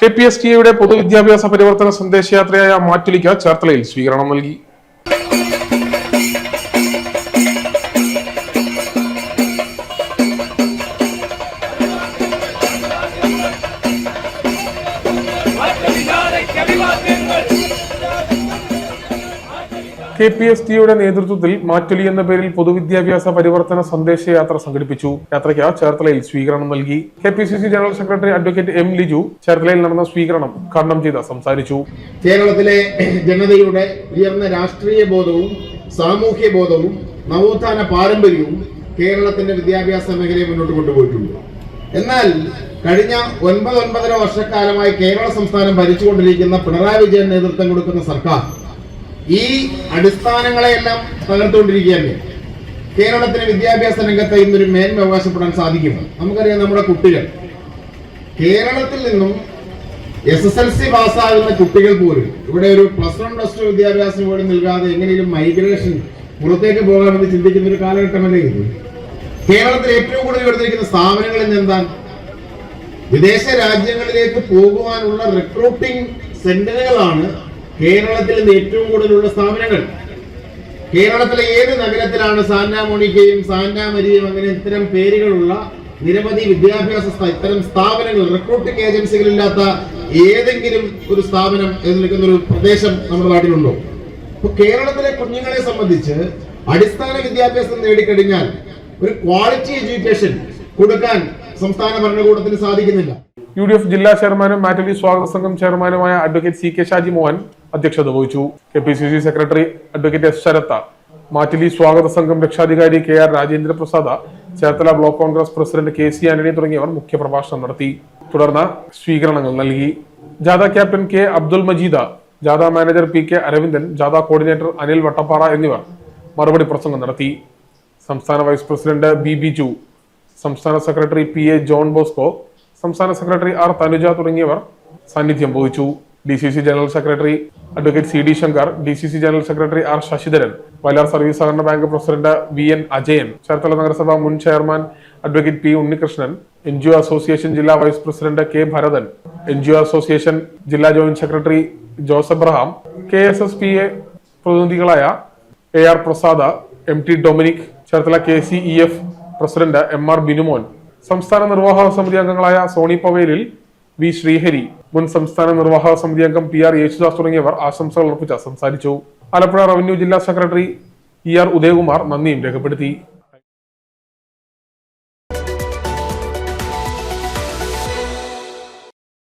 K P S ടിയുടെ പൊതുവിദ്യാഭ്യാസ പരിവർത്തന സന്ദേശയാത്രയായ മാറ്റുലിക്ക് ചേർത്തലയിൽ സ്വീകരണം നൽകി. കെ പി എസ് ടിയുടെ നേതൃത്വത്തിൽ മാറ്റൊലി എന്ന പേരിൽ പൊതുവിദ്യാഭ്യാസ പരിവർത്തന സന്ദേശയാത്ര സംഘടിപ്പിച്ചു. യാത്രയ്ക്ക് ചേർത്തലയിൽ സ്വീകരണം നൽകി. K P C C general secretary advocate M Liju ചേർത്തലയിൽ നടന്ന സ്വീകരണം ഉദ്ഘാടനം ചെയ്ത് സംസാരിച്ചു. കേരളത്തിലെ ജനതയുടെ ഉയർന്ന രാഷ്ട്രീയ ബോധവും സാമൂഹ്യ ബോധവും നവോത്ഥാന പാരമ്പര്യവും കേരളത്തിന്റെ വിദ്യാഭ്യാസ മേഖലയെ മുന്നോട്ട് കൊണ്ടുപോയിട്ടുണ്ട്. എന്നാൽ കഴിഞ്ഞ ഒൻപത് ഒൻപതര വർഷക്കാലമായി കേരള സംസ്ഥാനം ഭരിച്ചുകൊണ്ടിരിക്കുന്ന പിണറായി വിജയൻ നേതൃത്വം കൊടുക്കുന്ന സർക്കാർ ഈ അടിസ്ഥാനങ്ങളെയെല്ലാം തകർത്തുകൊണ്ടിരിക്കുകയല്ലേ കേരളത്തിന് വിദ്യാഭ്യാസ രംഗത്ത് ഇന്നൊരു മേന്മ അവകാശപ്പെടാൻ സാധിക്കും നമുക്കറിയാം നമ്മുടെ കുട്ടികൾ. കേരളത്തിൽ നിന്നും എസ് എസ് എൽ സി പാസ്സാകുന്ന കുട്ടികൾ പോലും ഇവിടെ ഒരു പ്ലസ് വൺ പ്ലസ് ടു വിദ്യാഭ്യാസം പോലും നൽകാതെ എങ്ങനെയും മൈഗ്രേഷൻ പുറത്തേക്ക് പോകാമെന്ന് ചിന്തിക്കുന്ന ഒരു കാലഘട്ടമല്ലേ ഇത്? കേരളത്തിൽ ഏറ്റവും കൂടുതൽ എടുത്തിരിക്കുന്ന സ്ഥാപനങ്ങളിൽ എന്താ എന്താണ്? വിദേശ രാജ്യങ്ങളിലേക്ക് പോകുവാനുള്ള റിക്രൂട്ടിംഗ് സെന്ററുകളാണ് കേരളത്തിൽ നിന്ന് ഏറ്റവും കൂടുതലുള്ള സ്ഥാപനങ്ങൾ. കേരളത്തിലെ ഏത് നഗരത്തിലാണ് സാന്റാ മോണിക്കയും സാന്റാ മരിയും അങ്ങനെ ഇത്തരം പേരുകളുള്ള നിരവധി വിദ്യാഭ്യാസ ഇത്തരം സ്ഥാപനങ്ങൾ റിക്രൂട്ടിംഗ് ഏജൻസികളില്ലാത്ത ഏതെങ്കിലും ഒരു സ്ഥാപനം നിൽക്കുന്ന ഒരു പ്രദേശം നമ്മുടെ നാട്ടിലുണ്ടോ? അപ്പൊ കേരളത്തിലെ കുഞ്ഞുങ്ങളെ സംബന്ധിച്ച് അടിസ്ഥാന വിദ്യാഭ്യാസം നേടിക്കഴിഞ്ഞാൽ ഒരു ക്വാളിറ്റി എഡ്യൂക്കേഷൻ കൊടുക്കാൻ സംസ്ഥാന ഭരണകൂടത്തിന് സാധിക്കുന്നില്ല. യു ഡി എഫ് ജില്ലാ ചെയർമാനും മാറ്റലി സ്വാഗത സംഘം ചെയർമാനുമായ advocate C K Shaji Mohan അധ്യക്ഷത വഹിച്ചു. K P C C secretary advocate S Sharath Mattoli സ്വാഗത സംഘം രക്ഷാധികാരി K R Rajendra Prasad Cherthala block Congress president K C Antony തുടങ്ങിയവർ മുഖ്യപ്രഭാഷണം നടത്തി. തുടർന്ന് സ്വീകരണങ്ങൾ നൽകി. ജാഥ ക്യാപ്റ്റൻ കെ അബ്ദുൽ മജീദ ജാഥ മാനേജർ പി കെ അരവിന്ദൻ ജാഥ കോർഡിനേറ്റർ അനിൽ വട്ടപ്പാറ എന്നിവർ മറുപടി പ്രസംഗം നടത്തി. സംസ്ഥാന വൈസ് പ്രസിഡന്റ് ബി ബിജു സംസ്ഥാന secretary P A John Bosco സംസ്ഥാന സെക്രട്ടറി ആർ തനുജ തുടങ്ങിയവർ സാന്നിധ്യം വഹിച്ചു. D C C general secretary advocate C D Shankar D C C general secretary R Sasidharan Vayalar service സഹകരണ bank president V N Ajayan Cherthala നഗരസഭ മുൻ chairman advocate P Unnikrishnan N G O association ജില്ലാ vice president K Bharathan N G O association ജില്ലാ joint secretary Joseph Abraham K S S P A പ്രതിനിധികളായ A R Prasad M T Dominic Cherthala K C E F president M R Binumon സംസ്ഥാന നിർവാഹക സമിതി അംഗങ്ങളായ Sony Pavelil V Sreehari മുൻ സംസ്ഥാന നിർവാഹക സമിതി അംഗം പി ആർ യേശുദാസ് തുടങ്ങിയവർ ആശംസകൾ അർപ്പിച്ച് സംസാരിച്ചു. ആലപ്പുഴ റവന്യൂ ജില്ലാ സെക്രട്ടറി ഇ ആർ ഉദയകുമാർ നന്ദിയും രേഖപ്പെടുത്തി.